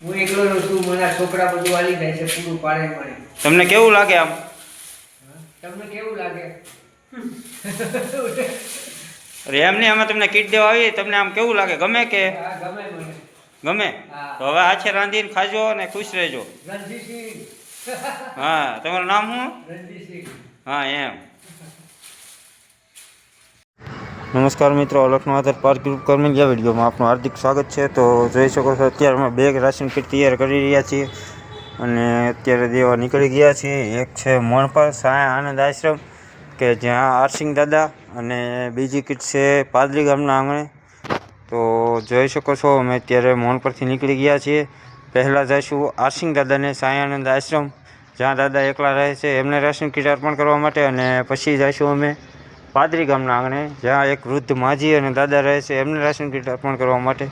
હું એકલો રહું છું મારા છોકરા બધું આલી જાય છે પૂરું પાડે મને. તમને કેવું લાગે આમ? તમને કેવું લાગે? અરે એમ નહીં અમે તમને કીટ દેવા આવીએ તમને આમ કેવું લાગે? ગમે કે? ગમે મને. ગમે? તો હવે આછે રાંધીને ખાજો અને ખુશ રહેજો. હા તમારું નામ શું? હા એમ. નમસ્કાર મિત્રો, અલખનો આધાર પાર્ક ગ્રુપ કર્મિંગિયા વિડીયોમાં આપનું હાર્દિક સ્વાગત છે. તો જોઈ શકો છો, અત્યારે અમે બેગ રાશન કીટ તૈયાર કરી રહ્યા છીએ અને અત્યારે દેવા નીકળી ગયા છીએ. એક છે મણપર સાયા આનંદ આશ્રમ, કે જ્યાં આરસિંગ દાદા અને બીજી કીટ છે પાદરી ગામના આંગણે. તો જોઈ શકો છો, અમે અત્યારે મોન પરથી નીકળી ગયા છીએ. પહેલાં જઈશું આરસિંગ દાદાને સાયાનંદ આશ્રમ, જ્યાં દાદા એકલા રહે છે. એમને રાશન કીટ અર્પણ કરવા માટે અને પછી જઈશું અમે. પાદરી ગામના આંગણે, જ્યાં એક વૃદ્ધ માજી અને દાદા રહે છે, એમને રાશન કીટ અર્પણ કરવા માટે.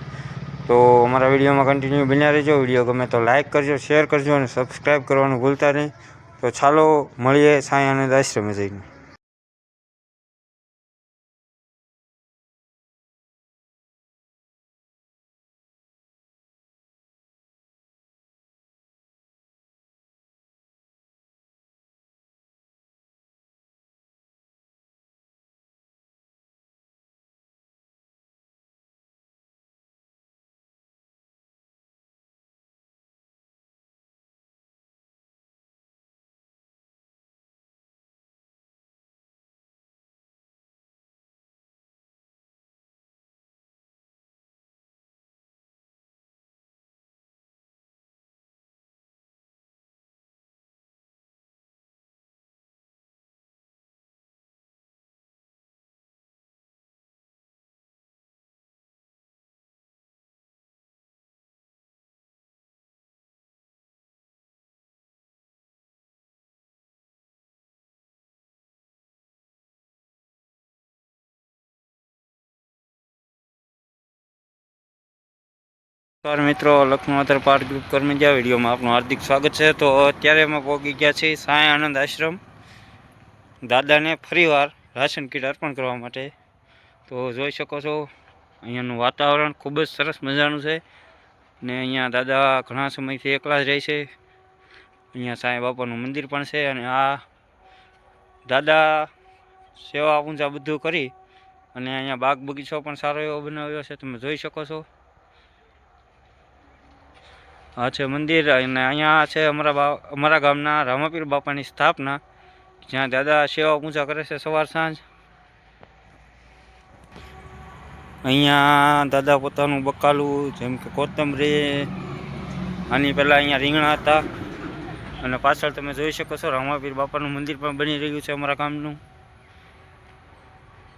તો અમારા વિડીયોમાં કન્ટિન્યુ બન્યા રહેજો. વીડિયો ગમે તો લાઇક કરજો શેર કરજો અને સબસ્ક્રાઈબ કરવાનું ભૂલતા નહીં. તો ચાલો, મળીએ સાયાનંદ આશ્રમે જઈને. નમસ્કાર મિત્રો લખનૌ પાર્ટ ગ્રુપ કર્મજા વિડીયોમાં આપનું હાર્દિક સ્વાગત છે. તો અત્યારે અમે પહોંચી ગયા છીએ સાંઈ આનંદ આશ્રમ. દાદાને ફરીવાર રાશન કીટ અર્પણ કરવા માટે. તો જોઈ શકો છો, અહીંયાનું વાતાવરણ ખૂબ જ સરસ મજાનું છે. ને અહીંયા દાદા ઘણા સમયથી એકલા જ રહે છે. અહીંયા સાંઈ બાપાનું મંદિર પણ છે અને આ દાદા સેવા પૂંજા બધું કરી અને અહીંયા બાગ બગીચો પણ સારો એવો બનાવ્યો છે. તમે જોઈ શકો છો. આ છે મંદિર અને અહીંયા છે અમારા બા અમારા ગામના રામાપીર બાપાની સ્થાપના, જ્યાં દાદા સેવા પૂજા કરે છે સવાર સાંજ. અહીંયા દાદા પોતાનું બકાલું, જેમ કે કોથમરી, આની પહેલાં અહીંયા રીંગણા હતા. અને પાછળ તમે જોઈ શકો છો, રામાપીર બાપાનું મંદિર પણ બની રહ્યું છે અમારા ગામનું.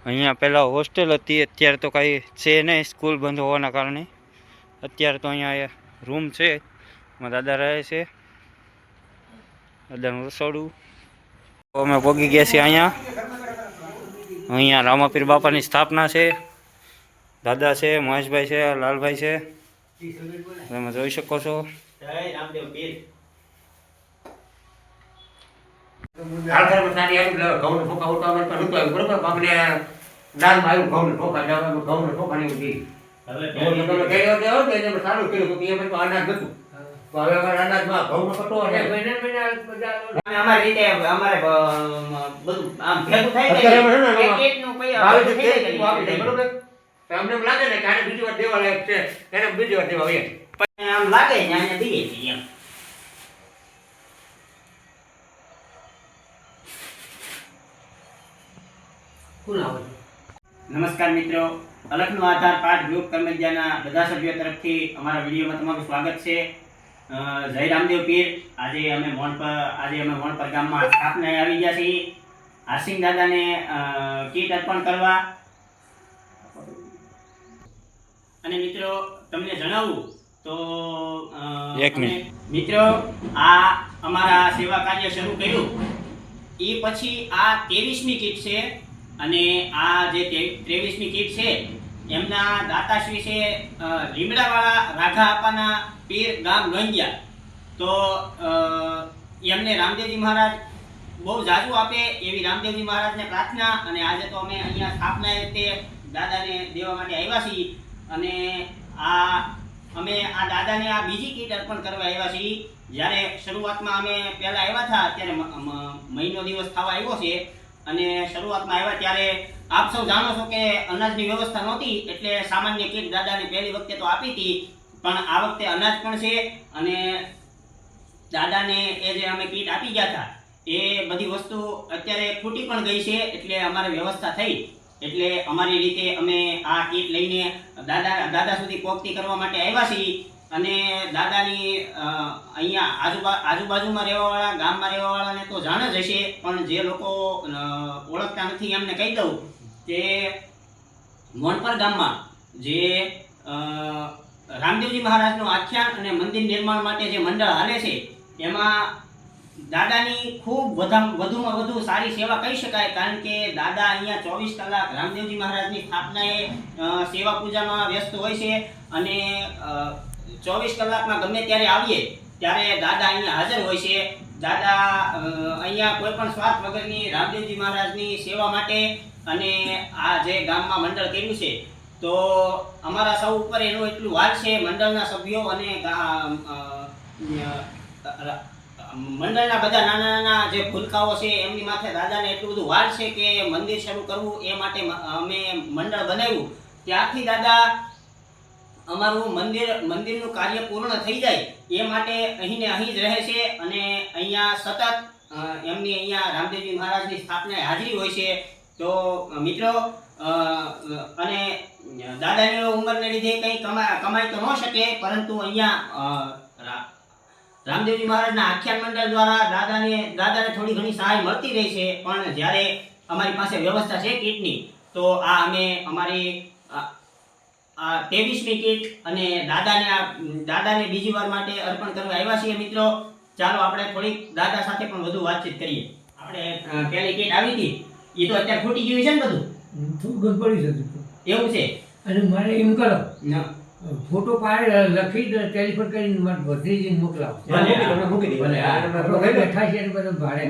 અહીંયા પહેલાં હોસ્ટેલ હતી, અત્યારે તો કાંઈ છે નહીં સ્કૂલ બંધ હોવાના કારણે. અત્યારે તો અહીંયા રૂમ છે. એમાં દાદા રહે છે. દાદાનું રસોડું. અમે પોગી ગયા છીએ અહીંયા. અહીંયા રામાપીર બાપાની સ્થાપના છે. દાદા છે મહેશભાઈ છે લાલભાઈ છે. તમે જોઈ શકો છો. સારી કર્યું, તો એ પછી અનાજ નહોતું. તો હવે અમારે અનાજમાં ઘઉંનો કટો અને મહિને મહિને બધા અમારી રીતે અમારે બધું આમ ભેગું થાય અત્યારે અમે છે ને એક એકનું કઈ ભાવે બધું છે થઈ તે જાય આપી બરોબર? તો એમ લાગે ને કે આને બીજી વાર દેવા લાયક છે એને બીજી વાર દેવા હોય પણ આમ લાગે ને અહીંયા દઈએ છીએ એમ કોણ આવે છે? નમસ્કાર મિત્રો અલખનો આધાર પાઠ ગ્રુપ કર્મજ્ઞાના બધા સભ્યો તરફથી અમારા વિડીયોમાં તમારું સ્વાગત છે જય રામદેવ પીર. આજે અમે મોણપર આજે અમે મોણપર ગામમાં સ્થાપને આવી ગયા છીએ. આસિંગ દાદાને કીટ અર્પણ કરવા. અને મિત્રો તમને જણાવું તો એક મિનિટ. મિત્રો આ અમારા સેવા કાર્ય શરૂ કર્યું. એ પછી આ ત્રેવીસમી કીટ છે અને આ જે ત્રેવીસમી કીટ છે એમના દાતાશ્રી છે લીમડાવાળા રાઘા આપાના પીર ગામ લોંગિયા તો એમને રામદેવજી મહારાજ બહુ જાજુ આપે એવી રામદેવજી મહારાજને પ્રાર્થના અને આજે તો અમે અહીંયા સ્થાપના રીતે દાદાને દેવા માટે આવ્યા છીએ અને આ, અમે આ દાદાને આ બીજી કીટ અર્પણ કરવા આવ્યા છીએ. જ્યારે શરૂઆતમાં અમે પહેલાં આવ્યા હતા, ત્યારે મહિનો દિવસ થવા આવ્યો છે અને શરૂઆતમાં આવ્યા ત્યારે આપ સૌ જાણો છો કે અનાજની વ્યવસ્થા નહોતી, એટલે સામાન્ય કીટ દાદાને પહેલી વખતે તો આપી હતી, પણ આ વખતે અનાજ પણ છે અને દાદાને એ જે અમે કીટ આપી ગયા હતા, એ બધી વસ્તુ અત્યારે ખૂટી પણ ગઈ છે, એટલે અમારે વ્યવસ્થા થઈ. એટલે અમારી રીતે અમે આ કીટ લઈને દાદા દાદા સુધી પોગતી કરવા માટે આવ્યા છીએ અને દાદાની અહીંયા આજુબા, આજુબાજુમાં રહેવાવાળા, ગામમાં રહેવાવાળાને તો જાણ જ હશે, પણ જે લોકો ઓળખતા નથી એમને કહી દઉં. કે મોનપર ગામમાં જે રામદેવજી મહારાજનું આખ્યાન અને મંદિર નિર્માણ માટે જે મંડળ હાલે છે એમાં દાદાની ખૂબ વધા, વધુમાં વધુ સારી સેવા કહી શકાય, કારણ કે દાદા અહીંયા ચોવીસ કલાક રામદેવજી મહારાજની સ્થાપનાએ સેવા પૂજામાં વ્યસ્ત હોય છે અને ચોવીસ કલાકમાં ગમે ત્યારે આવીએ, ત્યારે દાદા અહીંયા હાજર હોય છે. દાદા અહીંયા કોઈ પણ સ્વાર્થ વગરની રામદેવજી મહારાજની સેવા માટે અને આ જે ગામમાં મંડળ કર્યું છે, તો અમારા સૌ ઉપર એનું એટલું વાર છે, મંડળના સભ્યો અને મંડળના બધા નાના નાના જે ભૂલકાઓ છે, એમની માથે દાદાને એટલું બધું વાર છે કે મંદિર શરૂ કરવું એ માટે અમે મંડળ બનાવ્યું. ત્યારથી દાદા અમારું મંદિર, મંદિરનું કાર્ય પૂર્ણ થઈ જાય એ માટે અહીં ને અહીં જ રહે છે અને અહીંયા સતત એમની અહીંયા રામદેવજી મહારાજની સ્થાપનાએ હાજરી હોય છે. તો, મિત્રો અને દાદાની ઉંમરને લીધે કંઈ કમા, કમાઈ તો ન શકે, પરંતુ અહીંયા રામદેવજી મહારાજના આખ્યાન મંડળ દ્વારા દાદાને દાદાને થોડી ઘણી સહાય મળતી રહી છે, પણ જ્યારે અમારી પાસે વ્યવસ્થા છે કીટની, તો આ અમે અમારી આ- કીટ અને દાદાને આ દાદાને બીજી વાર માટે અર્પણ કરવા આવ્યા છીએ મિત્રો. ચાલો આપણે થોડીક દાદા સાથે પણ વધુ વાતચીત કરીએ. આપણે પહેલી કીટ આવી હતી. એ તો અત્યારે ફૂટી ગયું છે ને બધું? થોડું પડી જતું એવું છે? અને મારે એમ કરો. ફોટો પાડે લખી દે ટેલિફોન કરીને મારે ભત્રીજી મોકલાવો. ભલે, મૂકી ભલે, બેઠા ભાડે.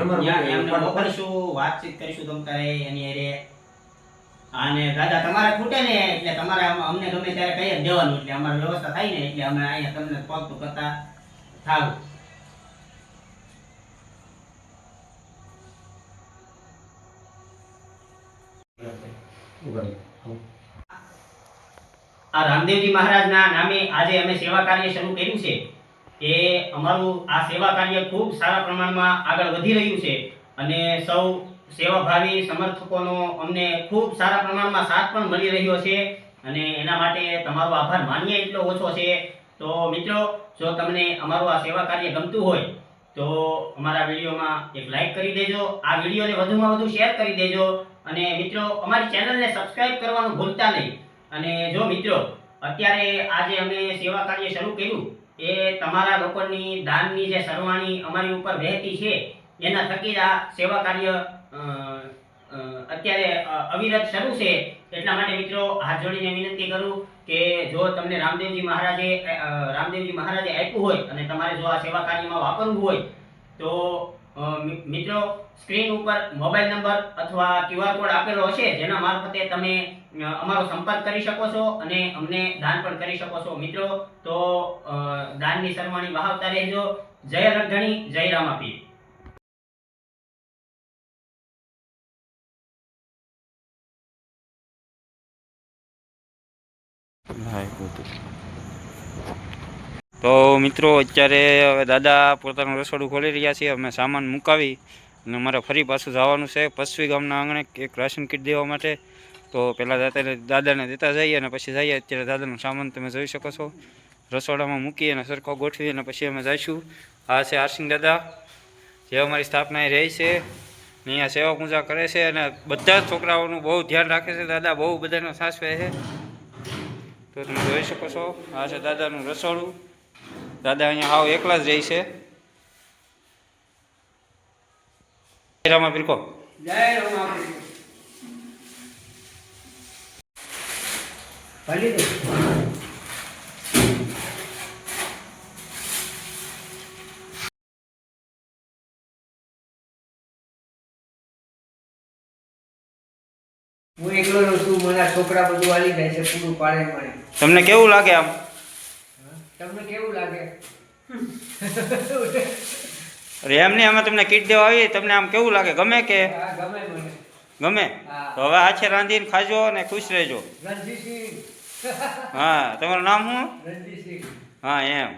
એમને મોકલીશું વાતચીત કરીશું તમ તારે એની હારે. અને દાદા, તમારે ખૂટે ને એટલે તમારે અમને ગમે ત્યારે કહી દેવાનું, એટલે અમારે વ્યવસ્થા થાય ને, એટલે અમે અહીંયા તમને પગ કરતા થાવ. આ રામદેવજી મહારાજના નામે આજે અમે સેવા કાર્ય શરૂ કર્યું છે એ અમારું આ સેવા કાર્ય ખૂબ સારા પ્રમાણમાં આગળ વધી રહ્યું છે, અને સૌ સેવાભાવી સમર્થકોનો અમને ખૂબ સારા પ્રમાણમાં સાથ પણ મળી રહ્યો છે અને એના માટે તમારો આભાર માનીએ એટલો ઓછો છે. તો મિત્રો, જો તમને અમારું આ સેવા કાર્ય ગમતું હોય, તો અમારા વિડીયોમાં એક લાઈક કરી દેજો, આ વિડીયોને વધુમાં વધુ શેર કરી દેજો અને મિત્રો, અમારી ચેનલને સબસ્ક્રાઇબ કરવાનું ભૂલતા નહીં. અને જો મિત્રો, અત્યારે આજે અમે સેવા કાર્ય શરૂ કર્યું, એ તમારા લોકોની દાનની જે સરવાણી અમારી ઉપર વહેતી છે, એના થકી આ સેવા કાર્ય અત્યારે અવિરત શરૂ છે. એટલા માટે મિત્રો હાથ જોડીને વિનંતી કરું કે જો તમને રામદેવજી મહારાજે રામદેવજી મહારાજે આપ્યું હોય અને તમારે જો આ સેવા કાર્યમાં વાપરવું હોય, તો મિત્રો, સ્ક્રીન ઉપર મોબાઈલ નંબર અથવા ક્યુઆર કોડ આપેલો હશે, જેના મારફતે તમે અમારો સંપર્ક કરી શકો છો અને અમને દાન પણ કરી શકો છો. મિત્રો, તો દાનની સરવાણી વહાવતા રહેજો. જય રણધણી જય રામાપીર. તો મિત્રો, અત્યારે હવે દાદા પોતાનું રસોડું ખોલી રહ્યા છે, અમે સામાન મુકાવી અને મારે ફરી પાછું જવાનું છે પશ્ચિમ ગામના આંગણે એક રાશન કીટ દેવા માટે. તો પહેલાં દાદાને દાદાને દેતા જઈએ અને પછી જઈએ. અત્યારે દાદાનો સામાન તમે જોઈ શકો છો. રસોડામાં મૂકી અને સરખો ગોઠવી અને પછી અમે જઈશું. આ છે આરસિંગ દાદા. જે અમારી સ્થાપનાએ રહે છે. અહીંયા સેવા પૂજા કરે છે અને બધા જ છોકરાઓનું બહુ ધ્યાન રાખે છે. દાદા બહુ બધાનો સાસવે છે. તો તમે જોઈ શકો છો, આ છે દાદાનું રસોડું. દાદા અહીંયા હાવ એકલા જ રહી છે. જય હું એકલો રહું છું મારા છોકરા બધું હાલી જાય છે પૂરું પાડે મને. તમને કેવું લાગે આમ? તમને કેવું લાગે? અરે એમ નહીં અમે તમને કીટ દેવા આવી તમને આમ કેવું લાગે? ગમે કે? ગમે મને. ગમે? તો હવે આછે રાંધીને ખાજો અને ખુશ રહેજો. હા તમારું નામ શું? હા એમ.